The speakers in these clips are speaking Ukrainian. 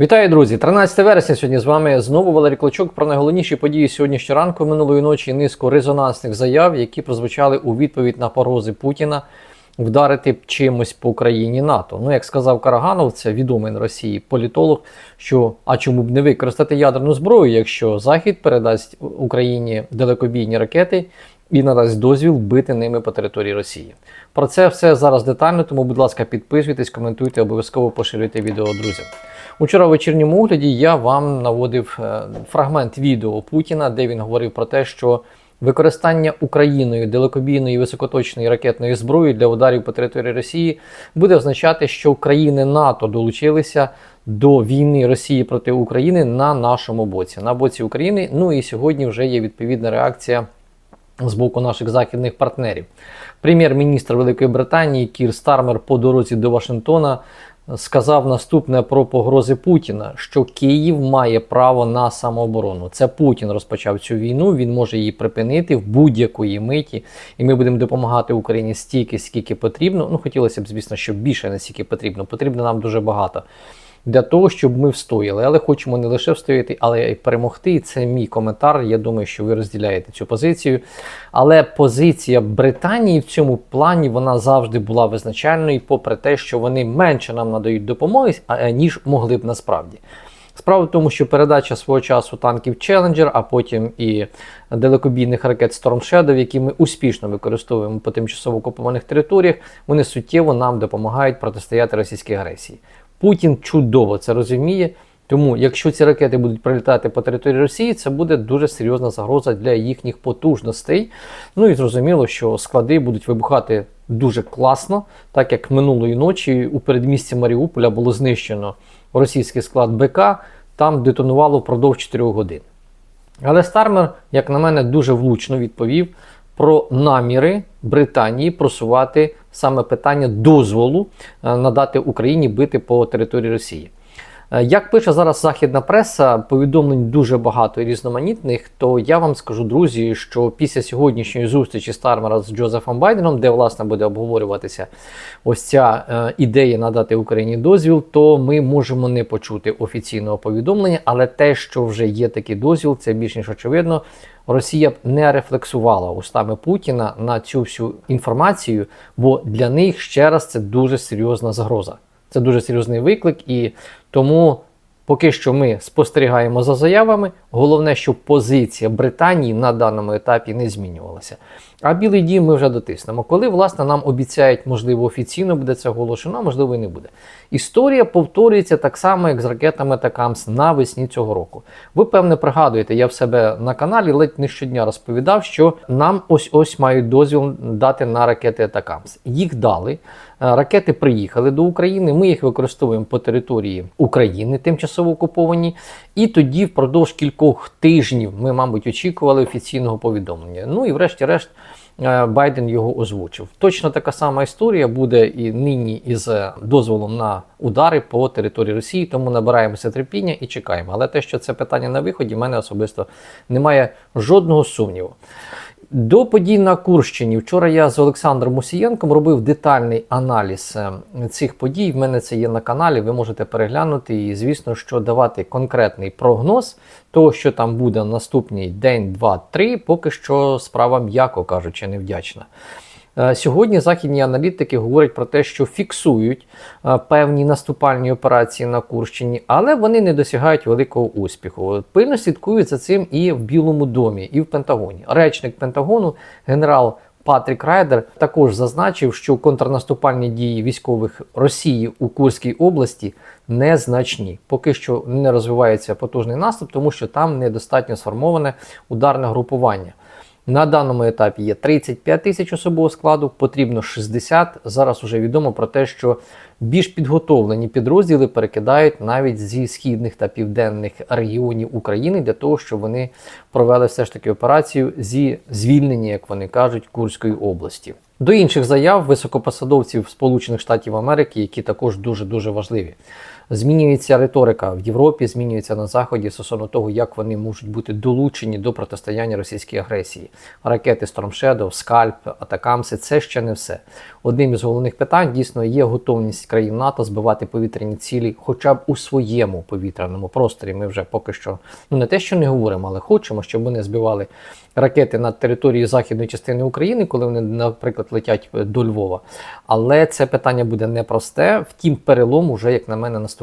Вітаю, друзі! 13 вересня сьогодні з вами знову Валерій Клочок про найголовніші події сьогоднішнього ранку минулої ночі. Низку резонансних заяв, які прозвучали у відповідь на погрози Путіна вдарити чимось по країні НАТО. Ну, як сказав Караганов, це відомий на Росії політолог. Що а чому б не використати ядерну зброю, якщо Захід передасть Україні далекобійні ракети і надасть дозвіл бити ними по території Росії. Про це все зараз детально, тому, будь ласка, підписуйтесь, коментуйте, обов'язково поширюйте відео друзям. Учора в вечірньому огляді я вам наводив е, фрагмент відео Путіна, де він говорив про те, що використання Україною далекобійної високоточної ракетної зброї для ударів по території Росії буде означати, що країни НАТО долучилися до війни Росії проти України на нашому боці, на боці України. Ну і сьогодні вже є відповідна реакція з боку наших західних партнерів. Прем'єр-міністр Великої Британії Кір Стармер по дорозі до Вашингтона сказав наступне про погрози Путіна: що Київ має право на самооборону. Це Путін розпочав цю війну. Він може її припинити в будь-якої миті, і ми будемо допомагати Україні стільки, скільки потрібно. Ну хотілося б, звісно, щоб більше не стільки потрібно. Потрібно нам дуже багато. Для того, щоб ми встояли, але хочемо не лише встояти, але й перемогти. І це мій коментар. Я думаю, що ви розділяєте цю позицію. Але позиція Британії в цьому плані вона завжди була визначальною, попри те, що вони менше нам надають допомоги, ніж могли б насправді. Справа в тому, що передача свого часу танків Challenger, а потім і далекобійних ракет Storm Shadow, які ми успішно використовуємо по тимчасово окупованих територіях, вони суттєво нам допомагають протистояти російській агресії. Путін чудово це розуміє. Тому, якщо ці ракети будуть прилітати по території Росії, це буде дуже серйозна загроза для їхніх потужностей. Ну і зрозуміло, що склади будуть вибухати дуже класно, так як минулої ночі у передмісті Маріуполя було знищено російський склад БК, там детонувало впродовж 4 годин. Але Стармер, як на мене, дуже влучно відповів про наміри Британії просувати саме питання дозволу е, надати Україні бити по території Росії. Е, Як пише зараз західна преса, повідомлень дуже багато і різноманітних, то я вам скажу, друзі, що після сьогоднішньої зустрічі Стармера з Джозефом Байденом, де власне буде обговорюватися ось ця е, ідея надати Україні дозвіл, то ми можемо не почути офіційного повідомлення, але те, що вже є такий дозвіл, це більш ніж очевидно. Росія б не рефлексувала устами Путіна на цю всю інформацію, бо для них ще раз це дуже серйозна загроза. Це дуже серйозний виклик, і тому поки що ми спостерігаємо за заявами. Головне, щоб позиція Британії на даному етапі не змінювалася. А Білий Дім ми вже дотиснемо. Коли власне нам обіцяють, можливо, офіційно буде це оголошено, можливо і не буде. Історія повторюється так само, як з ракетами Такамс навесні цього року. Ви певне пригадуєте, я в себе на каналі ледь не щодня розповідав, що нам ось ось мають дозвіл дати на ракети Атакамс. Їх дали. Е, Ракети приїхали до України. Ми їх використовуємо по території України, тимчасово окуповані. І тоді, впродовж кількох тижнів, ми, мабуть, очікували офіційного повідомлення. Ну і врешті-решт. е, Байден його озвучив. Точно така сама історія буде і нині із е, дозволом на удари по території Росії, тому набираємося терпіння і чекаємо. Але те, що це питання на виході, в мене особисто немає жодного сумніву. До подій на Курщині вчора я з Олександром Мусієнком робив детальний аналіз е, цих подій. В мене це є на каналі. Ви можете переглянути і, звісно, що давати конкретний прогноз того, що там буде наступний день, два, три. Поки що справа, м'яко кажучи, невдячна. Е, Сьогодні західні аналітики говорять про те, що фіксують е, певні наступальні операції на Курщині, але вони не досягають великого успіху. Пильно слідкують за цим і в Білому домі, і в Пентагоні. Речник Пентагону, генерал Патрік Райдер, також зазначив, що контрнаступальні дії військових Росії у Курській області незначні. Поки що не розвивається потужний наступ, тому що там недостатньо сформоване ударне групування. На даному етапі є 35 тисяч особового складу, потрібно 60. Зараз вже відомо про те, що більш підготовлені підрозділи перекидають навіть зі східних та південних регіонів України для того, щоб вони провели все ж таки операцію зі звільнення, як вони кажуть, Курської області. До інших заяв високопосадовців Сполучених Штатів Америки, які також дуже дуже важливі. Змінюється риторика в Європі, змінюється на Заході стосовно того, як вони можуть бути долучені до протистояння російській агресії. Ракети Storm Shadow, Скальп, Атакамси це ще не все. Одним із головних питань дійсно є готовність країн НАТО збивати повітряні цілі, хоча б у своєму повітряному просторі. Ми вже поки що ну не те, що не говоримо, але хочемо, щоб вони збивали ракети над територією західної частини України, коли вони, наприклад, летять до Львова. Але це питання буде непросте. Втім, перелом уже, як на мене, наступає.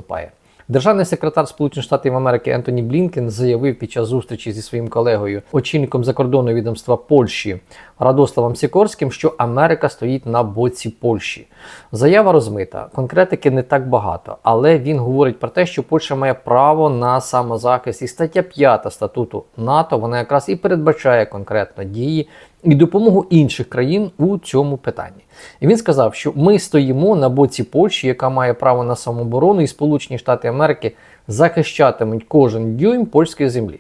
Державний секретар Сполучених Штатів Америки Ентоні Блінкен заявив під час зустрічі зі своїм колегою, очільником закордонного відомства Польщі Радославом Сікорським, що Америка стоїть на боці Польщі. Заява розмита, конкретики не так багато, але він говорить про те, що Польща має право на самозахист. І стаття 5 статуту НАТО вона якраз і передбачає конкретно дії і допомогу інших країн у цьому питанні. І він сказав, що ми стоїмо на боці Польщі, яка має право на самооборону, і Сполучені Штати Америки захищатимуть кожен дюйм польської землі.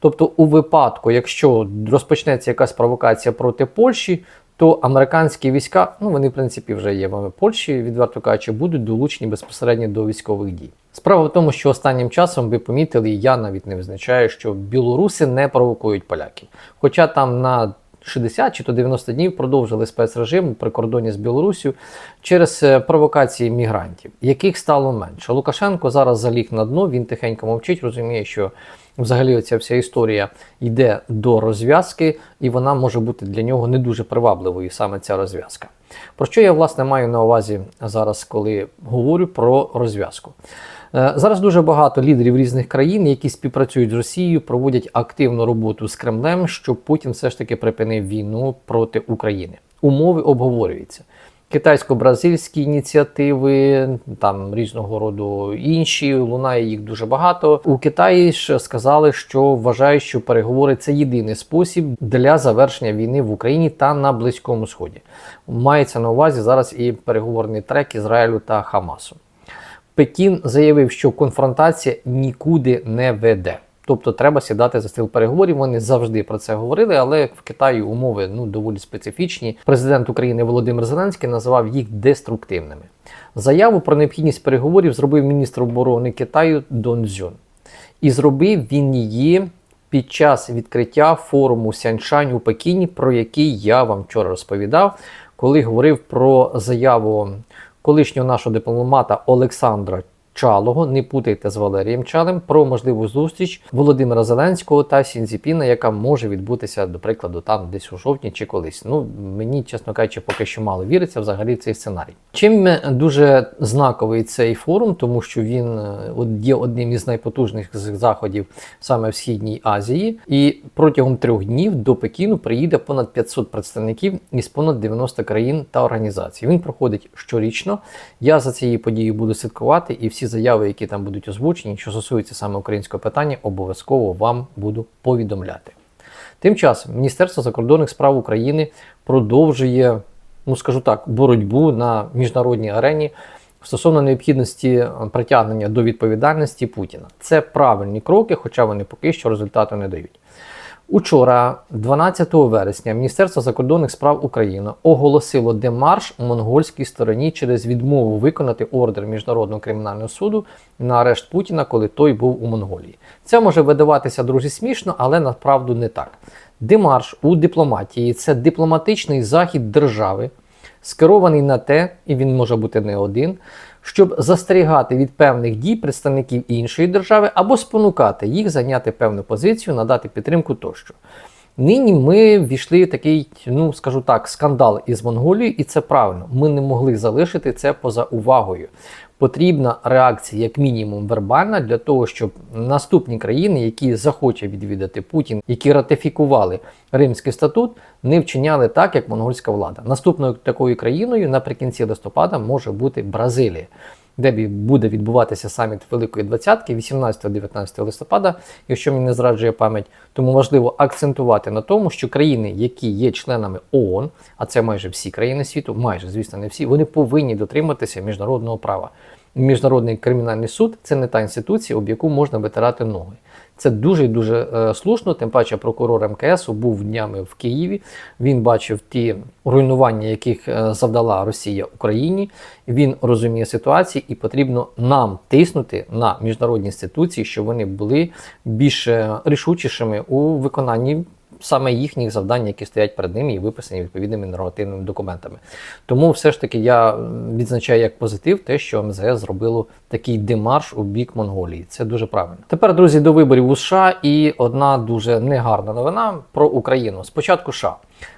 Тобто, у випадку, якщо розпочнеться якась провокація проти Польщі, то американські війська, ну вони в принципі вже є в Польщі, відверто кажучи, будуть долучені безпосередньо до військових дій. Справа в тому, що останнім часом ви помітили, і я навіть не визначаю, що білоруси не провокують поляків. Хоча там на 60 чи то 90 днів продовжили спецрежим при кордоні з Білоруссю через е, провокації мігрантів, яких стало менше. Лукашенко зараз заліг на дно, він тихенько мовчить, розуміє, що взагалі оця вся історія йде до розв'язки, і вона може бути для нього не дуже привабливою, саме ця розв'язка. Про що я власне маю на увазі зараз, коли говорю про розв'язку? Е, Зараз дуже багато лідерів різних країн, які співпрацюють з Росією, проводять активну роботу з Кремлем, щоб Путін все ж таки припинив війну проти України. Умови обговорюються. Китайсько-бразильські ініціативи, там різного роду інші, лунає їх дуже багато. У Китаї ж сказали, що вважають, що переговори це єдиний спосіб для завершення війни в Україні та на Близькому Сході. Мається на увазі зараз і переговорний трек Ізраїлю та Хамасу. Пекін заявив, що конфронтація нікуди не веде. Тобто треба сідати за стіл переговорів. Вони завжди про це говорили, але в Китаї умови ну доволі специфічні. Президент України Володимир Зеленський називав їх деструктивними. Заяву про необхідність переговорів зробив міністр оборони Китаю Дон Цзюн. І зробив він її під час відкриття форуму Сяньшань у Пекіні, про який я вам вчора розповідав, коли говорив про заяву колишнього нашого дипломата Олександра Чалого, не путайте з Валерієм Чалем, про можливу зустріч Володимира Зеленського та Сінзіпіна, яка може відбутися, до прикладу, там десь у жовтні чи колись. Ну мені, чесно кажучи, поки що мало віриться взагалі в цей сценарій. Чим дуже знаковий цей форум, тому що він е, є одним із найпотужніших заходів саме в Східній Азії, і протягом трьох днів до Пекіну приїде понад 500 представників із понад 90 країн та організацій. Він проходить щорічно. Я за цією подією буду слідкувати і всі заяви, які там будуть озвучені, що стосуються саме українського питання, обов'язково вам буду повідомляти. Тим часом Міністерство закордонних справ України продовжує, ну скажу так, боротьбу на міжнародній арені стосовно необхідності притягнення до відповідальності Путіна. Це правильні кроки, хоча вони поки що результату не дають. Учора, 12 вересня, Міністерство закордонних справ України оголосило демарш монгольській стороні через відмову виконати ордер Міжнародного кримінального суду на арешт Путіна, коли той був у Монголії. Це може видаватися друзі смішно, але направду не так. Демарш у дипломатії це дипломатичний захід держави, скерований на те, і він може бути не один, щоб застерігати від певних дій представників іншої держави або спонукати їх зайняти певну позицію, надати підтримку тощо. Нині ми ввійшли в такий, ну скажу так, скандал із Монголією, і це правильно. Ми не могли залишити це поза увагою. Потрібна реакція, як мінімум, вербальна, для того, щоб наступні країни, які захоче відвідати Путін, які ратифікували Римський статут, не вчиняли так, як монгольська влада. Наступною такою країною наприкінці листопада може бути Бразилія, де буде відбуватися саміт Великої Двадцятки 18-19 листопада, якщо мені не зраджує пам'ять. Тому важливо акцентувати на тому, що країни, які є членами ООН, а це майже всі країни світу, майже звісно, не всі, вони повинні дотриматися міжнародного права. Міжнародний кримінальний суд це не та інституція, об яку можна витирати ноги. Це дуже дуже е, слушно. Тим паче прокурор МКС був днями в Києві. Він бачив ті руйнування, яких е, завдала Росія Україні. Він розуміє ситуацію, і потрібно нам тиснути на міжнародні інституції, щоб вони були більш е, рішучішими у виконанні саме їхніх завдань, які стоять перед ними і виписані відповідними нормативними документами. Тому все ж таки я відзначаю як позитив те, що МЗС зробило такий демарш у бік Монголії. Це дуже правильно. Тепер, друзі, до виборів у США і одна дуже негарна новина про Україну. Спочатку США.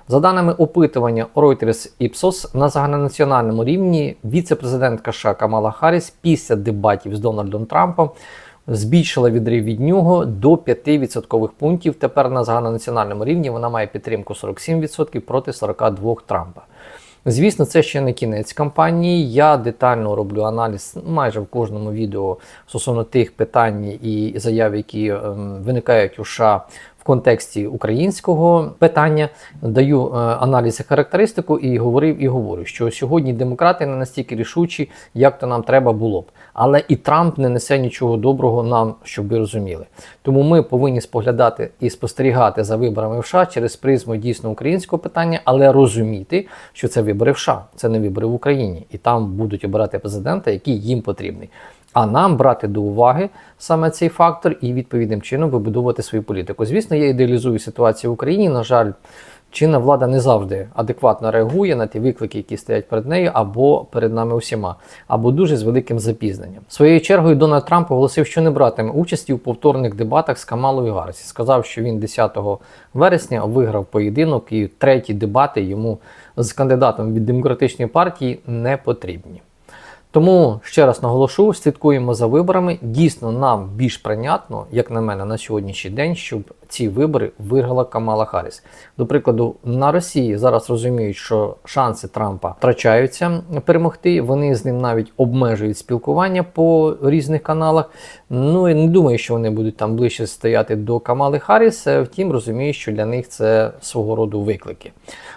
За даними опитування Reuters Ipsos, на загальнонаціональному рівні віце-президентка США Камала Харріс після дебатів з Дональдом Трампом збільшила відрив від нього до 5% пунктів. Тепер на загальнонаціональному рівні вона має підтримку 47% проти 42% Трампа. Звісно, це ще не кінець кампанії. Я детально роблю аналіз майже в кожному відео стосовно тих питань і заяв, які ем, виникають у США в контексті українського питання. Даю е, аналіз і характеристику і говорив і говорю, що сьогодні демократи не настільки рішучі, як то нам треба було б. Але і Трамп не несе нічого доброго нам, щоб ви розуміли. Тому ми повинні споглядати і спостерігати за виборами в США через призму дійсно українського питання, але розуміти, що це вибори в США, це не вибори в Україні, і там будуть обирати президента, який їм потрібний. А нам брати до уваги саме цей фактор і відповідним чином вибудовувати свою політику. Звісно, я ідеалізую ситуацію в Україні. На жаль, чинна влада не завжди адекватно реагує на ті виклики, які стоять перед нею, або перед нами усіма, або дуже з великим запізненням. Своєю чергою Дональд Трамп оголосив, що не братиме участі у повторних дебатах з Камалою Гарсі. Сказав, що він 10 вересня виграв поєдинок, і треті дебати йому з кандидатом від демократичної партії не потрібні. Тому ще раз наголошу, слідкуємо за виборами. Дійсно, нам більш прийнятно, як на мене, на сьогоднішній день, щоб ці вибори виграла Камала Харріс. До прикладу, на Росії зараз розуміють, що шанси Трампа втрачаються перемогти. Вони з ним навіть обмежують спілкування по різних каналах. Ну і не думаю, що вони будуть там ближче стояти до Камали Харріс. Е, Втім, розумію, що для них це свого роду виклики.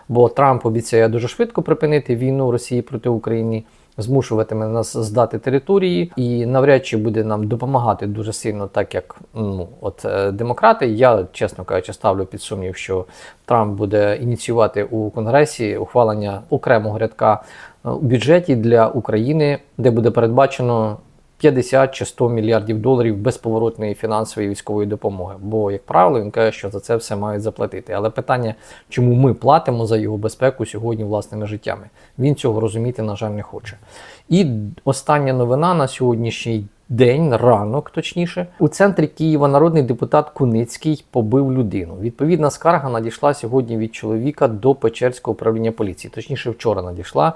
Бо Трамп обіцяє дуже швидко припинити війну Росії проти України змушуватиме нас здати території і навряд чи буде нам допомагати дуже сильно, так як ну от е, демократи. Я чесно кажучи, ставлю під сумнів, що Трамп буде ініціювати у конгресі ухвалення окремого рядка е, у бюджеті для України, де буде передбачено. 50 чи 100 мільярдів доларів безповоротної фінансової військової допомоги. Бо, як правило, він каже, що за це все мають заплатити. Але питання, чому ми платимо за його безпеку сьогодні власними життями, він цього розуміти, на жаль, не хоче. І остання новина на сьогоднішній день, ранок, точніше, у центрі Києва народний депутат Куницький побив людину. Відповідна скарга надійшла сьогодні від чоловіка до Печерського управління поліції. Точніше, вчора надійшла.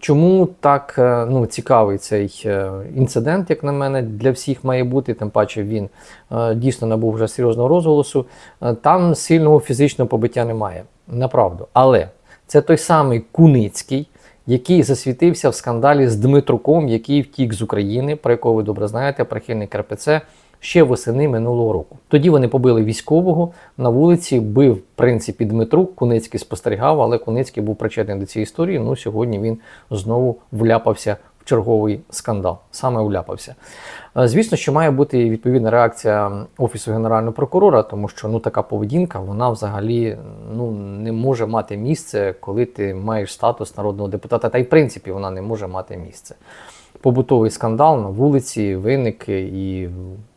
Чому так е, ну, цікавий цей е, інцидент, як на мене, для всіх має бути, тим паче він е, дійсно набув вже серйозного розголосу. Там сильного фізичного побиття немає, направду. Але це той самий Куницький, який засвітився в скандалі з Дмитруком, який втік з України, про якого ви добре знаєте, прихильник РПЦ. Ще восени минулого року. Тоді вони побили військового на вулиці, бив в принципі Дмитрук. Куницький спостерігав, але Куницький був причетний до цієї історії. Ну сьогодні він знову вляпався в черговий скандал. Саме вляпався. Е, Звісно, що має бути відповідна реакція офісу генерального прокурора, тому що ну така поведінка вона взагалі ну не може мати місце, коли ти маєш статус народного депутата. Та й в принципі вона не може мати місце побутовий скандал на вулиці виник, і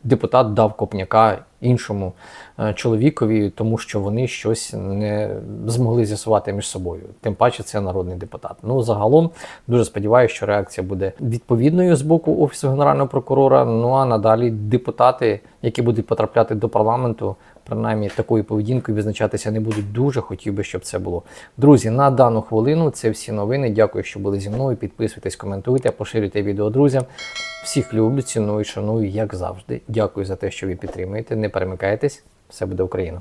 депутат дав копняка іншому е, чоловікові, тому що вони щось не змогли з'ясувати між собою. Тим паче це народний депутат. Ну загалом дуже сподіваюся, що реакція буде відповідною з боку офісу генерального прокурора. Ну а надалі депутати, які будуть потрапляти до парламенту. Принаймні такою поведінкою визначатися не будуть дуже. Хотів би, щоб це було. Друзі, на дану хвилину це всі новини. Дякую, що були зі мною. Підписуйтесь, коментуйте, поширюйте відео друзям. Всіх люблю, ціную, шаную, як завжди. Дякую за те, що ви підтримуєте. Не перемикайтесь, все буде Україна.